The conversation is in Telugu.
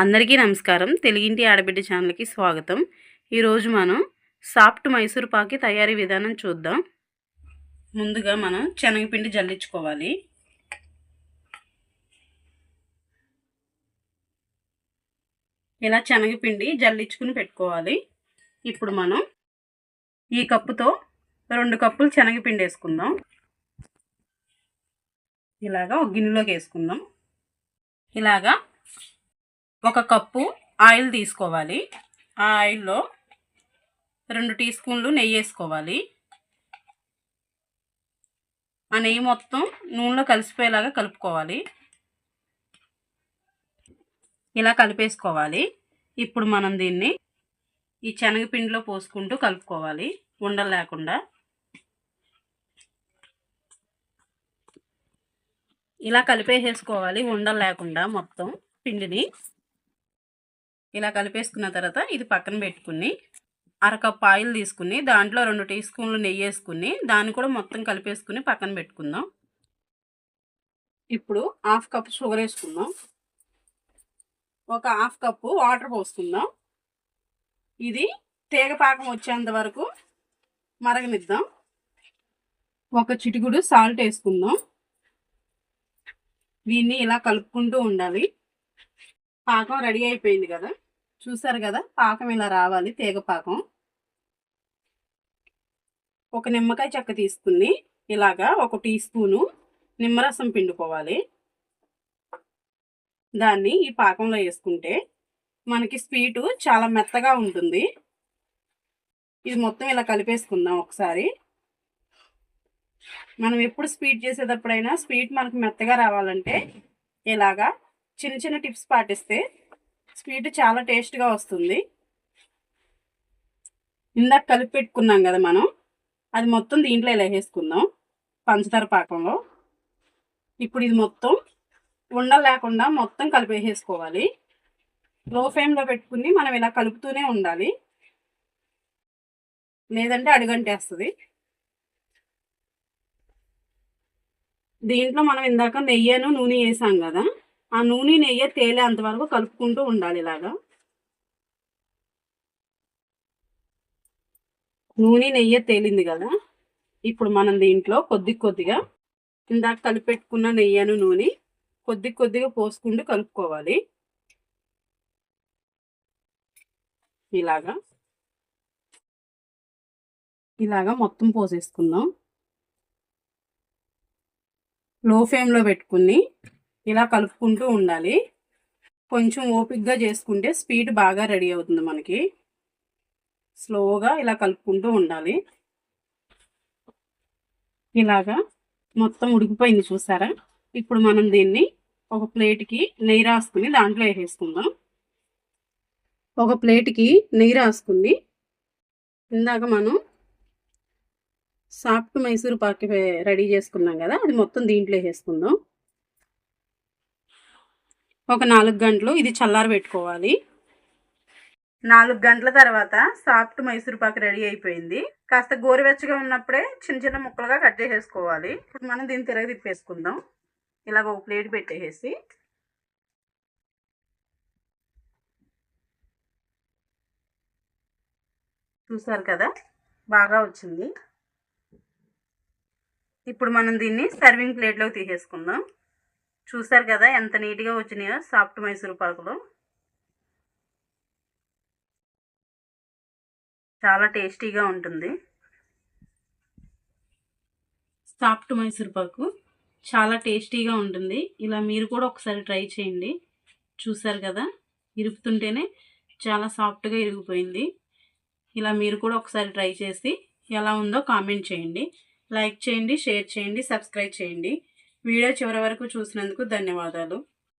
అందరికీ నమస్కారం. తెలుగింటి ఆడబిడ్డ ఛానల్కి స్వాగతం. ఈరోజు మనం సాఫ్ట్ మైసూర్ పాకి తయారీ విధానం చూద్దాం. ముందుగా మనం శనగపిండి జల్లించుకోవాలి. ఇలా శనగపిండి జల్లించుకుని పెట్టుకోవాలి. ఇప్పుడు మనం ఈ కప్పుతో రెండు కప్పులు శనగపిండి వేసుకుందాం. ఇలాగా ఒక గిన్నెలోకి వేసుకుందాం. ఇలాగా ఒక కప్పు ఆయిల్ తీసుకోవాలి. ఆ ఆయిల్లో రెండు టీ స్పూన్లు నెయ్యి వేసుకోవాలి. ఆ నెయ్యి మొత్తం నూనెలో కలిసిపోయేలాగా కలుపుకోవాలి. ఇలా కలిపేసుకోవాలి. ఇప్పుడు మనం దీన్ని ఈ శనగపిండిలో పోసుకుంటూ కలుపుకోవాలి. ఉండలు లేకుండా. ఇలా కలిపేసేసుకోవాలి ఉండలు లేకుండా మొత్తం పిండిని. ఇలా కలిపేసుకున్న తర్వాత ఇది పక్కన పెట్టుకుని అరకప్పు ఆయిల్ తీసుకుని దాంట్లో రెండు టీ స్పూన్లు నెయ్యి వేసుకుని దాన్ని కూడా మొత్తం కలిపేసుకుని పక్కన పెట్టుకుందాం. ఇప్పుడు హాఫ్ కప్ షుగర్ వేసుకుందాం. ఒక హాఫ్ కప్పు వాటర్ పోసుకుందాం. ఇది తీగ పాకం వచ్చేంత వరకు మరగనిద్దాం. ఒక చిటికుడు సాల్ట్ వేసుకుందాం. దీన్ని ఇలా కలుపుకుంటూ ఉండాలి. పాకం రెడీ అయిపోయింది కదా? చూసారు కదా? పాకం ఇలా రావాలి తీగ పాకం. ఒక నిమ్మకాయ చెక్క తీసుకుని ఇలాగా ఒక టీ స్పూను నిమ్మరసం పిండుకోవాలి. దాన్ని ఈ పాకంలో వేసుకుంటే మనకి స్వీటు చాలా మెత్తగా ఉంటుంది. ఇది మొత్తం ఇలా కలిపేసుకుందాం ఒకసారి. మనం ఎప్పుడు స్వీట్ చేసేటప్పుడైనా స్వీట్ మనకు మెత్తగా రావాలంటే ఇలాగా చిన్న చిన్న టిప్స్ పాటిస్తే స్వీట్ చాలా టేస్ట్గా వస్తుంది. ఇందాక కలిపి పెట్టుకున్నాం కదా మనం అది మొత్తం దీంట్లో ఇలా వేసుకుందాం పంచదార పాకంలో. ఇప్పుడు ఇది మొత్తం ఉండలు లేకుండా మొత్తం కలిపేసేసుకోవాలి. లో ఫ్లేమ్లో పెట్టుకుని మనం ఇలా కలుపుతూనే ఉండాలి. లేదంటే అడుగంటేస్తుంది. దీంట్లో మనం ఇందాక నెయ్యను నూనె వేసాం కదా ఆ నూనె నెయ్యి తేలే అంతవరకు కలుపుకుంటూ ఉండాలి ఇలాగా. నూనె నెయ్యి తేలింది కదా. ఇప్పుడు మనం దీంట్లో కొద్ది కొద్దిగా ఇందాక కలిపెట్టుకున్న నెయ్యను నూనె కొద్ది కొద్దిగా పోసుకుంటూ కలుపుకోవాలి. ఇలాగా. ఇలాగా మొత్తం పోసేసుకుందాం. లో ఫ్లేమ్లో పెట్టుకుని ఇలా కలుపుకుంటూ ఉండాలి. కొంచెం ఓపిక్గా చేసుకుంటే స్పీడ్ బాగా రెడీ అవుతుంది మనకి. స్లోగా ఇలా కలుపుకుంటూ ఉండాలి. ఇలాగా మొత్తం ఉడికిపోయింది చూసారా? ఇప్పుడు మనం దీన్ని ఒక ప్లేట్కి నెయ్యి రాసుకుని దాంట్లో వేసేసుకుందాం. ఒక ప్లేట్కి నెయ్యి రాసుకుని ఇందాక మనం సాఫ్ట్ మైసూర్ పాకి రెడీ చేసుకున్నాం కదా అది మొత్తం దీంట్లో వేసేసుకుందాం. ఒక నాలుగు గంటలు ఇది చల్లారి పెట్టుకోవాలి. నాలుగు గంటల తర్వాత సాఫ్ట్ మైసూర్ పాక్ రెడీ అయిపోయింది. కాస్త గోరువెచ్చగా ఉన్నప్పుడే చిన్న చిన్న ముక్కలుగా కట్ చేసేసుకోవాలి. ఇప్పుడు మనం దీన్ని తిరగ తిప్పేసుకుందాం. ఇలాగ ఒక ప్లేట్ పెట్టేసి చూసారు కదా? బాగా వచ్చింది. ఇప్పుడు మనం దీన్ని సర్వింగ్ ప్లేట్లోకి తీసేసుకుందాం. చూసారు కదా ఎంత నీట్గా వచ్చినాయో సాఫ్ట్ మైసూర్ పాకులు. చాలా టేస్టీగా ఉంటుంది. సాఫ్ట్ మైసూర్ పాకు చాలా టేస్టీగా ఉంటుంది. ఇలా మీరు కూడా ఒకసారి ట్రై చేయండి. చూసారు కదా ఇరుపుతుంటేనే చాలా సాఫ్ట్గా ఇరిగిపోయింది. ఇలా మీరు కూడా ఒకసారి ట్రై చేసి ఎలా ఉందో కామెంట్ చేయండి. లైక్ చేయండి షేర్ చేయండి సబ్స్క్రైబ్ చేయండి. వీడియో చివరి వరకు చూసినందుకు ధన్యవాదాలు.